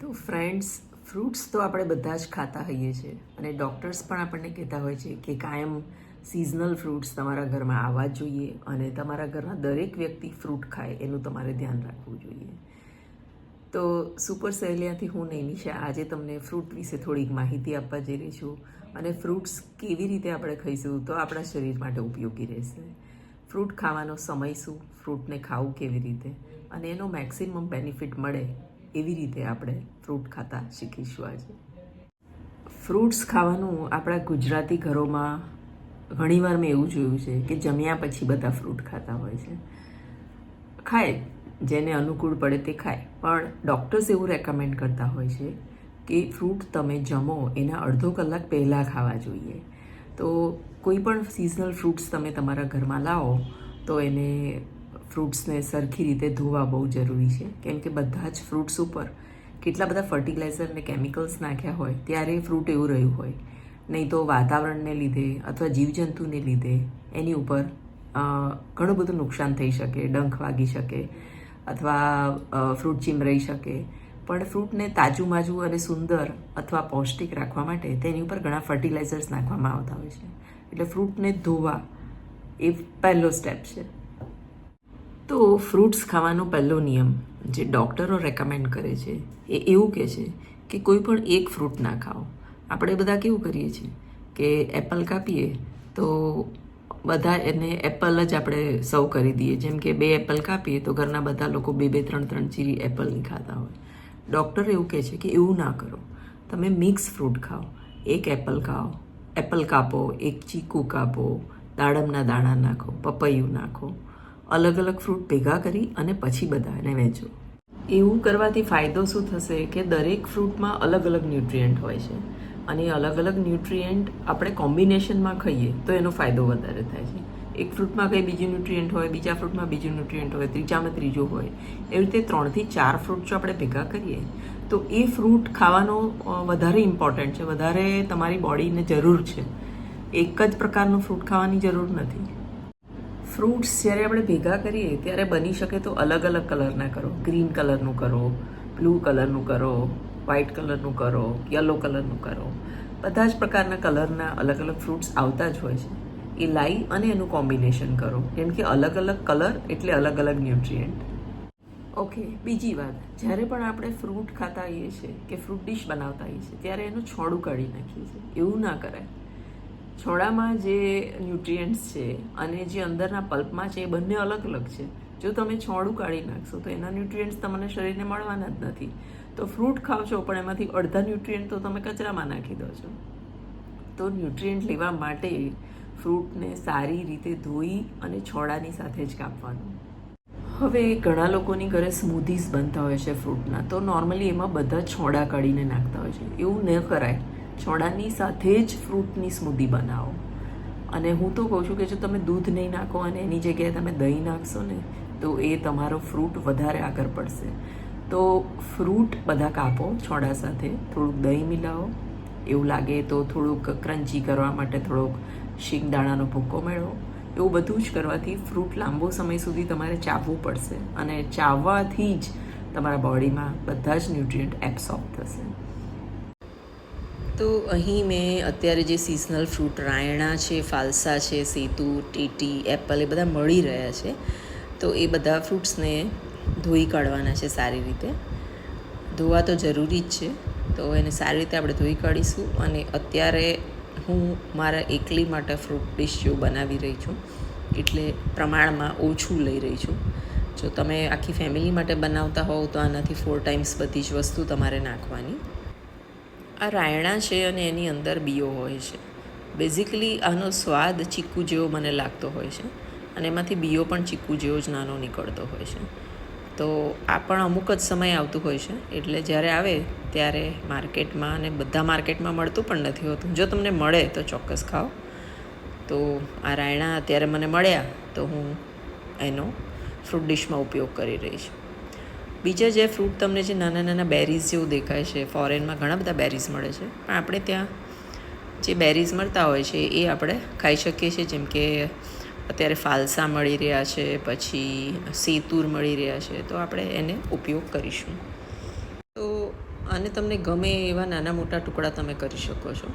તો friends fruits તો આપણે બધા જ ખાતા હોઈએ છીએ. અને ડૉક્ટર્સ પણ આપણને કહેતા હોય છે કે કાયમ સિઝનલ ફ્રૂટ્સ તમારા ઘરમાં આવવા જોઈએ અને તમારા ઘરના દરેક વ્યક્તિ ફ્રૂટ ખાય એનું તમારે ધ્યાન રાખવું જોઈએ. તો સુપર સહેલિયાથી હું નૈમિષા આજે તમને ફ્રૂટ વિશે થોડીક માહિતી આપવા જઈ રહી છું અને ફ્રૂટ્સ કેવી રીતે આપણે ખાઈશું તો આપણા શરીર માટે ઉપયોગી રહેશે. ફ્રૂટ ખાવાનો સમય શું? ફ્રૂટને ખાવું કેવી રીતે? અને એનો મેક્સિમમ બેનિફિટ મળે એવી રીતે આપણે ફ્રૂટ ખાતા શીખીશું આજે. ફ્રૂટ્સ ખાવાનું આપણા ગુજરાતી ઘરોમાં ઘણીવાર મેં એવું જોયું છે કે જમ્યા પછી બધા ફ્રૂટ ખાતા હોય છે. ખાય, જેને અનુકૂળ પડે તે ખાય. પણ ડૉક્ટર્સ એવું રેકમેન્ડ કરતા હોય છે કે ફ્રૂટ તમે જમો એના અડધો કલાક પહેલાં ખાવા જોઈએ. તો કોઈ પણ સિઝનલ ફ્રૂટ્સ તમે તમારા ઘરમાં લાવો, તો એને ફ્રૂટ્સને સરખી રીતે ધોવા બહુ જરૂરી છે. કેમ કે બધા જ ફ્રૂટ્સ ઉપર કેટલા બધા ફર્ટિલાઇઝર ને કેમિકલ્સ નાખ્યા હોય ત્યારે ફ્રૂટ એવું રહ્યું હોય. નહીં તો વાતાવરણને લીધે અથવા જીવજંતુને લીધે એની ઉપર ઘણું બધું નુકસાન થઈ શકે, ડંખ વાગી શકે અથવા ફ્રૂટ ચીમરાઈ શકે. પણ ફ્રૂટને તાજું માજું અને સુંદર અથવા પૌષ્ટિક રાખવા માટે તેની ઉપર ઘણા ફર્ટિલાઇઝર્સ નાખવામાં આવતા હોય છે. એટલે ફ્રૂટને ધોવા એ પહેલો સ્ટેપ છે. તો ફ્રૂટ્સ ખાવાનો પહેલો નિયમ જે ડૉક્ટરો રેકમેન્ડ કરે છે, એ એવું કહે છે કે કોઈ પણ એક ફ્રૂટ ના ખાઓ. આપણે બધા કેવું કરીએ છીએ કે એપલ કાપીએ તો બધા એને એપલ જ આપણે સૌ કરી દઈએ. જેમ કે બે એપલ કાપીએ તો ઘરના બધા લોકો બે બે, ત્રણ ત્રણ ચીરી એપલની ખાતા હોય. ડૉક્ટર એવું કહે છે કે એવું ના કરો. તમે મિક્સ ફ્રૂટ ખાઓ. એક એપલ ખાઓ એપલ કાપો, એક ચીકુ કાપો, દાડમના દાણા નાખો, પપૈયું નાખો. અલગ અલગ ફ્રૂટ ભેગા કરી અને પછી બધાને વહેંચો એવું કરવાથી ફાયદો શું થશે કે દરેક ફ્રૂટમાં અલગ અલગ ન્યુટ્રિયન્ટ હોય છે. અને એ અલગ અલગ ન્યુટ્રિયન્ટ આપણે કોમ્બિનેશનમાં ખાઈએ તો એનો ફાયદો વધારે થાય છે. એક ફ્રૂટમાં કંઈ બીજું ન્યુટ્રિયન્ટ હોય, બીજા ફ્રૂટમાં બીજું ન્યુટ્રિયન્ટ હોય, ત્રીજામાં ત્રીજું હોય. એવી રીતે ત્રણથી ચાર ફ્રૂટ જો આપણે ભેગા કરીએ, તો એ ફ્રૂટ ખાવાનો વધારે ઇમ્પોર્ટન્ટ છે. વધારે તમારી બોડીને જરૂર છે. એક જ પ્રકારનું ફ્રૂટ ખાવાની જરૂર નથી. ફ્રૂટ્સ જ્યારે આપણે ભેગા કરીએ, ત્યારે બની શકે તો અલગ અલગ કલરના કરો. ગ્રીન કલરનું કરો, બ્લુ કલરનું કરો, વ્હાઇટ કલરનું કરો, યલો કલરનું કરો. બધા જ પ્રકારના કલરના અલગ અલગ ફ્રૂટ્સ આવતા જ હોય છે. એ લાઈ અને એનું કોમ્બિનેશન કરો. કેમ કે અલગ અલગ કલર એટલે અલગ અલગ ન્યુટ્રિયન્ટ. ઓકે, બીજી વાત. જ્યારે પણ આપણે ફ્રૂટ ખાતા હોઈએ છીએ કે ફ્રૂટ ડીશ બનાવતા હોઈએ છીએ, ત્યારે એનું છોડું કાઢી નાખીએ છીએ. એવું ના કરાય. છોડામાં જે ન્યુટ્રિયન્ટ્સ છે અને જે અંદરના પલ્પમાં છે એ બંને અલગ અલગ છે. જો તમે છોડું કાઢી નાખશો તો એના ન્યુટ્રિયન્ટ્સ તમને શરીરને મળવાના જ નથી. તો ફ્રૂટ ખાવ છો પણ એમાંથી અડધા ન્યુટ્રિયન્ટ તો તમે કચરામાં નાખી દો છો. તો ન્યુટ્રિયન્ટ લેવા માટે ફ્રૂટને સારી રીતે ધોઈ અને છોડાની સાથે જ કાપવાનું. હવે ઘણા લોકોની ઘરે સ્મૂધીઝ બનતા હોય છે ફ્રૂટના તો નોર્મલી એમાં બધા છોડા કાઢીને નાખતા હોય છે. એવું ન કરાય. છોડાની સાથે જ ફ્રૂટની સ્મૂધી બનાવો. અને હું તો કહું છું કે જો તમે દૂધ નહીં નાખો અને એની જગ્યાએ તમે દહીં નાખશો ને, તો એ તમારો ફ્રૂટ વધારે આગળ પડશે. તો ફ્રૂટ બધા કાપો છોડા સાથે, થોડુંક દહીં મિલાવો. એવું લાગે તો થોડુંક ક્રન્ચી કરવા માટે થોડોક શીંગદાણાનો ભૂક્કો મેળવો. એવું બધું જ કરવાથી ફ્રૂટ લાંબો સમય સુધી તમારે ચાવવું પડશે અને ચાવવાથી જ તમારા બોડીમાં બધા જ ન્યુટ્રિયન્ટ એબ્સોર્બ થશે. તો અહીં મેં અત્યારે જે સિઝનલ ફ્રૂટ રાયણા છે, ફાલસા છે, સેતુ, ટીટી એપલ એ બધા મળી રહ્યા છે. તો એ બધા ફ્રૂટ્સને ધોઈ કાઢવાના છે સારી રીતે. ધોવા તો જરૂરી જ છે. તો એને સારી રીતે આપણે ધોઈ કાઢીશું અને અત્યારે હું મારા એકલી માટે ફ્રૂટ ડીશ જેવું બનાવી રહી છું, એટલે પ્રમાણમાં ઓછું લઈ રહી છું. જો તમે આખી ફેમિલી માટે બનાવતા હોવ તો આનાથી ફોર ટાઈમ્સ બધી જ વસ્તુ તમારે નાખવાની. આ રાયણા છે અને એની અંદર બીઓ હોય છે. બેઝિકલી આનો સ્વાદ ચીકુ જેવો મને લાગતો હોય છે અને એમાંથી બીઓ પણ ચીકુ જેવો જ નાનો નીકળતો હોય છે. તો આ પણ અમુક જ સમય આવતું હોય છે. એટલે જ્યારે આવે ત્યારે માર્કેટમાં અને બધા માર્કેટમાં મળતું પણ નથી હોતું. જો તમને મળે તો ચોક્કસ ખાઓ. તો આ રાયણા અત્યારે મને મળ્યા તો હું એનો ફ્રૂટ ડિશમાં ઉપયોગ કરી રહી છું. બીજા જે ફ્રૂટ તમને જે નાના નાના બેરીઝ જેવું દેખાય છે, ફોરેનમાં ઘણા બધા બેરીઝ મળે છે, પણ આપણે ત્યાં જે બેરીઝ મળતા હોય છે, એ આપણે ખાઈ શકીએ છીએ, જેમ કે અત્યારે ફાલસા મળી રહ્યા છે, પછી સેતુર મળી રહ્યા છે, તો આપણે એને ઉપયોગ કરીશું. તો અને તમને ગમે એવા નાના મોટા ટુકડા તમે કરી શકો છો,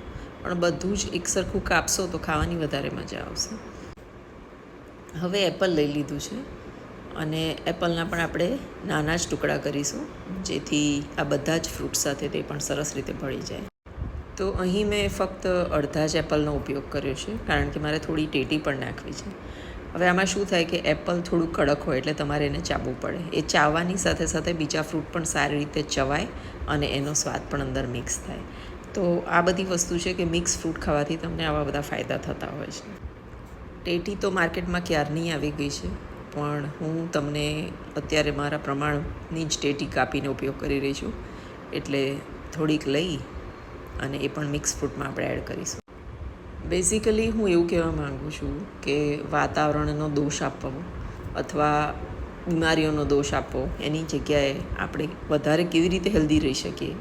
પણ બધું જ એક સરખું કાપશો તો ખાવાની વધારે મજા આવશે. હવે એપલ લઈ લીધું છે. અને એપલના પણ આપણે નાના જ ટુકડા કરીશું, જેથી આ બધા જ ફ્રૂટ સાથે તે પણ સરસ રીતે ભળી જાય. તો અહીં મેં ફક્ત અડધા જ એપલનો ઉપયોગ કર્યો છે, કારણ કે મારે થોડી ટેટી પણ નાખવી છે. હવે આમાં શું થાય કે એપલ થોડું કડક હોય એટલે તમારે એને ચાવવું પડે. એ ચાવવાની સાથે સાથે બીજા ફ્રૂટ પણ સારી રીતે ચવાય અને એનો સ્વાદ પણ અંદર મિક્સ થાય. તો આ બધી વસ્તુ છે કે મિક્સ ફ્રૂટ ખાવાથી તમને આવા બધા ફાયદા થતા હોય છે. ટેટી તો માર્કેટમાં ક્યારની આવી ગઈ છે? પણ હું તમને અત્યારે મારા પ્રમાણની જ ટેટી કાપીને ઉપયોગ કરી રહી છું. એટલે થોડીક લઈ અને એ પણ મિક્સ ફ્રૂટમાં આપણે એડ કરીશું. બેઝિકલી હું એવું કહેવા માગું છું કે વાતાવરણનો દોષ આપવો અથવા બીમારીઓનો દોષ આપવો, એની જગ્યાએ આપણે વધારે કેવી રીતે હેલ્ધી રહી શકીએ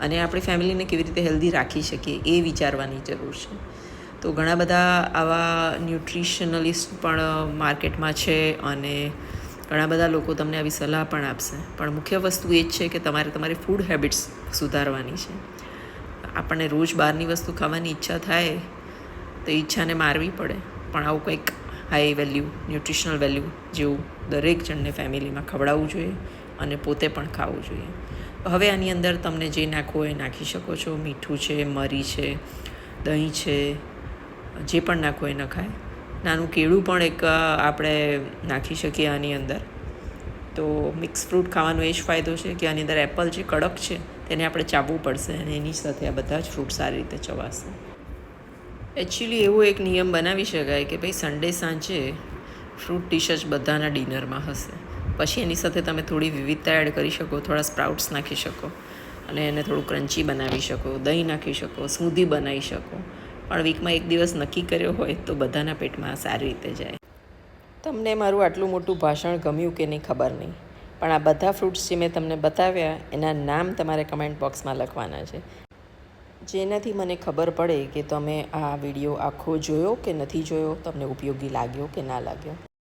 અને આપણી ફેમિલીને કેવી રીતે હેલ્ધી રાખી શકીએ એ વિચારવાની જરૂર છે. તો ઘણા બધા આવા ન્યુટ્રિશનલિસ્ટ પણ માર્કેટમાં છે અને ઘણા બધા લોકો તમને આવી સલાહ પણ આપશે. પણ મુખ્ય વસ્તુ એ જ છે કે તમારે તમારી ફૂડ હેબિટ્સ સુધારવાની છે. આપણને રોજ બહારની વસ્તુ ખાવાની ઈચ્છા થાય તો ઈચ્છાને મારવી પડે. પણ આવું કંઈક હાઈ વેલ્યુ ન્યુટ્રિશનલ વેલ્યુ જેવું દરેક જણને ફેમિલીમાં ખવડાવવું જોઈએ અને પોતે પણ ખાવું જોઈએ. હવે આની અંદર તમને જે નાખવું હોય નાખી શકો છો. મીઠું છે, મરી છે, દહીં છે જે પણ નાખો એ નખાય નાનું કેળું પણ એક આપણે નાખી શકીએ આની અંદર. તો મિક્સ ફ્રૂટ ખાવાનો એ જ ફાયદો છે કે આની અંદર એપલ જે કડક છે તેને આપણે ચાવવું પડશે અને એની સાથે આ બધા જ ફ્રૂટ સારી રીતે ચવાશે. એકચ્યુઅલી એવો એક નિયમ બનાવી શકાય કે ભાઈ સન્ડે સાંજે ફ્રૂટ ડીશ જ બધાના ડિનરમાં હશે. પછી એની સાથે તમે થોડી વિવિધતા એડ કરી શકો, થોડા સ્પ્રાઉટ્સ નાખી શકો અને એને થોડું ક્રન્ચી બનાવી શકો, દહીં નાખી શકો, સ્મૂધી બનાવી શકો. પણ વીકમાં એક દિવસ નક્કી કર્યો હોય તો બધાના પેટમાં સારી રીતે જાય. તમને મારું આટલું મોટું ભાષણ ગમ્યું કે નહીં ખબર નહીં, પણ આ બધા ફ્રૂટ્સ જે મેં તમને બતાવ્યા, એના નામ તમારે કમેન્ટ બોક્સમાં લખવાના છે. જેનાથી મને ખબર પડે કે તમે આ વીડિયો આખો જોયો કે નથી જોયો, તમને ઉપયોગી લાગ્યો કે ના લાગ્યો.